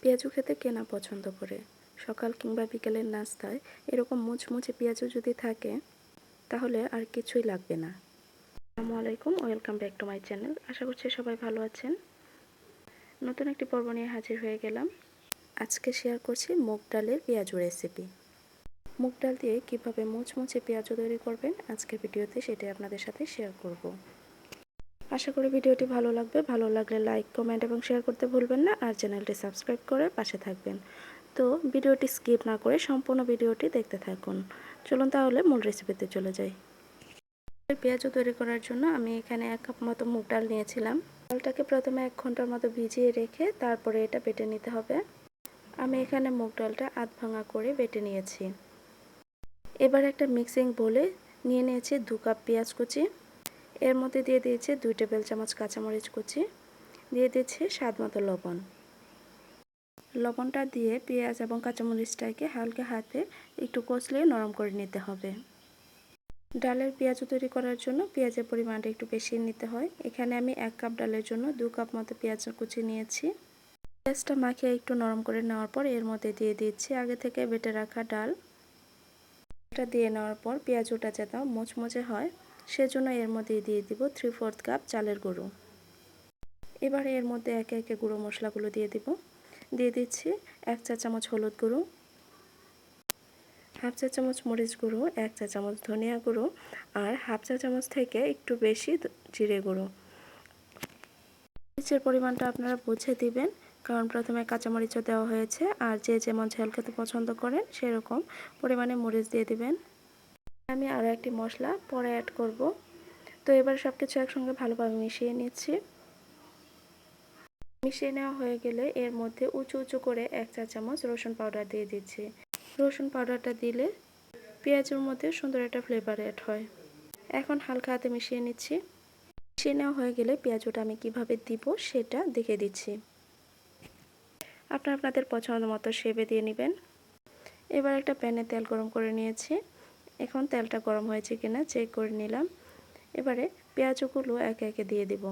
পেঁয়াজু খেতে কে না পছন্দ করে? সকাল কিংবা বিকেলের নাস্তায় এরকম মুচমুচে পেঁয়াজু যদি থাকে, তাহলে আর কিছুই লাগবে না। আসসালামু আলাইকুম, welcome back to my channel. আশা করছি সবাই ভালো আছেন। নতুন একটি পর্ব নিয়ে হাজির হয়ে গেলাম। আজকে শেয়ার করছি মুগ ডালের পেঁয়াজু রেসিপি। মুগ ডাল দিয়ে কীভাবে মুচমুচে পেঁয়াজু তৈরি করবেন, আজকের ভিডিওতে সেটাই আপনাদের সাথে শেয়ার করব। আশা করি ভিডিওটি ভালো লাগবে। ভালো লাগলে লাইক কমেন্ট এবং শেয়ার করতে ভুলবেন না আর চ্যানেলটি সাবস্ক্রাইব করে পাশে থাকবেন। তো ভিডিওটি স্কিপ না করে সম্পূর্ণ ভিডিওটি দেখতে থাকুন। চলুন তাহলে মূল রেসিপিতে চলে যাই। পেঁয়াজও তৈরি করার জন্য আমি এখানে এক কাপ মতো মুগ ডাল নিয়েছিলাম। ডালটাকে প্রথমে এক ঘণ্টার মতো ভিজিয়ে রেখে তারপরে এটা বেটে নিতে হবে। আমি এখানে মুগ ডালটা আধ ভাঙা করে বেটে নিয়েছি। এবার একটা মিক্সিং বলে নিয়ে নিয়েছি দু কাপ পেঁয়াজ কুচি। এর মধ্যে দিয়ে দিয়েছে দুই টেবিল চামচ কাঁচামরিচ কুচি, দিয়ে দিচ্ছি স্বাদ মতো লবণ। লবণটা দিয়ে পেঁয়াজ এবং কাঁচামরিচটাকে হালকা হাতে একটু কষলিয়ে নরম করে নিতে হবে। ডালের পেঁয়াজ তৈরি করার জন্য পেঁয়াজের পরিমাণটা একটু বেশি নিতে হয়। এখানে আমি এক কাপ ডালের জন্য দু কাপ মতো পেঁয়াজ কুচি নিয়েছি। পেঁয়াজটা মাখিয়ে একটু নরম করে নেওয়ার পর এর মধ্যে দিয়ে দিচ্ছি আগে থেকে বেটে রাখা ডাল। এটা দিয়ে নেওয়ার পর পেঁয়াজটা যাতে মোচমোচে হয়। সেজন্য এর মধ্যে দিয়ে দিব থ্রি ফোর্থ কাপ চালের গুঁড়ো। এবার এর মধ্যে একে একে গুঁড়ো মশলাগুলো দিয়ে দিব। দিয়ে দিচ্ছি এক চা চামচ হলুদ গুঁড়ো, হাফ চা চামচ মরিচ গুঁড়ো, এক চা চামচ ধনিয়া গুঁড়ো আর হাফ চা চামচ থেকে একটু বেশি জিরে গুঁড়ো। মরিচের পরিমাণটা আপনারা বুঝে দিবেন, কারণ প্রথমে কাঁচামরিচও দেওয়া হয়েছে আর যে যেমন ঝাল খেতে পছন্দ করেন সেরকম পরিমাণে মরিচ দিয়ে দিবেন। আমি আরও একটি মশলা পরে অ্যাড করব। তো এবার সব কিছু একসঙ্গে ভালোভাবে মিশিয়ে নিচ্ছি। মিশিয়ে নেওয়া হয়ে গেলে এর মধ্যে উঁচু উঁচু করে এক চা চামচ রসুন পাউডার দিয়ে দিচ্ছি। রসুন পাউডারটা দিলে পেঁয়াজের মধ্যে সুন্দর একটা ফ্লেভার অ্যাড হয়। এখন হালকা হাতে মিশিয়ে নিচ্ছি। মিশিয়ে নেওয়া হয়ে গেলে পেঁয়াজটা আমি কীভাবে দিব সেটা দেখে দিচ্ছি। আপনারা আপনাদের পছন্দ মতো সেবে দিয়ে নেবেন। এবার একটা প্যানে তেল গরম করে নিয়েছি। এখন তেলটা গরম হয়েছে কিনা চেক করে নিলাম। এবারে পেঁয়াজগুলো একে একে দিয়ে দিব।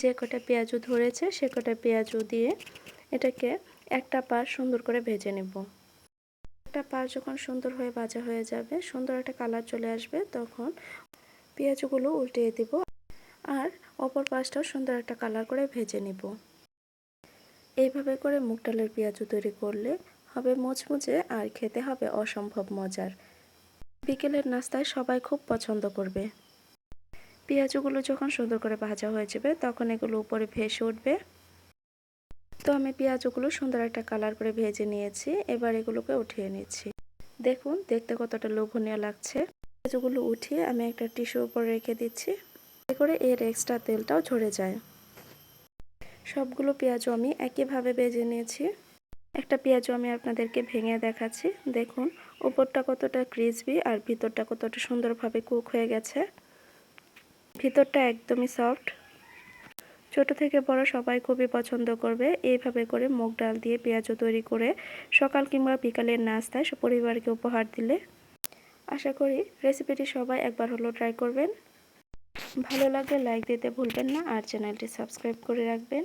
যে কটা পেঁয়াজু ধরেছে, সে কটা পেঁয়াজু দিয়ে এটাকে একটা পাশ সুন্দর করে ভেজে নেব। একটা পাশ যখন সুন্দর হয়ে ভাজা হয়ে যাবে, সুন্দর একটা কালার চলে আসবে, তখন পেঁয়াজগুলো উল্টিয়ে দিব আর অপর পাশটাও সুন্দর একটা কালার করে ভেজে নিব। এইভাবে করে মুগ ডালের পেঁয়াজু তৈরি করলে হবে মুচমুচে আর খেতে হবে অসম্ভব মজার। বিকেলের নাস্তায় সবাই খুব পছন্দ করবে। পেঁয়াজগুলো যখন সুন্দর করে ভাজা হয়ে যাবে, তখন এগুলো উপরে ভেসে উঠবে। তো আমি পেঁয়াজগুলো সুন্দর একটা কালার করে ভেজে নিয়েছি, এবার এগুলোকে উঠিয়ে নিচ্ছি। দেখুন, দেখতে কতটা লোভনীয় লাগছে। পেঁয়াজগুলো উঠিয়ে আমি একটা টিস্যুর উপর রেখে দিচ্ছি এতে করে এর এক্সট্রা তেলটাও ঝরে যায়। সবগুলো পেঁয়াজও আমি একইভাবে ভেজে নিয়েছি। একটা পেঁয়াজও আমি আপনাদেরকে ভেঙে দেখাচ্ছি। দেখুন, উপরটা কতটা ক্রিসপি আর ভিতরটা কতটা সুন্দরভাবে কুক হয়ে গেছে। ভিতরটা একদমই সফট ছোট থেকে বড় সবাই খুবই পছন্দ করবে। এইভাবে করে মুগ ডাল দিয়ে পেঁয়াজও তৈরি করে সকাল কিংবা বিকালের নাস্তায় পরিবারকে উপহার দিলে আশা করি রেসিপিটি সবাই একবার হলো ট্রাই করবেন। ভালো লাগলে লাইক দিতে ভুলবেন না আর চ্যানেলটি সাবস্ক্রাইব করে রাখবেন।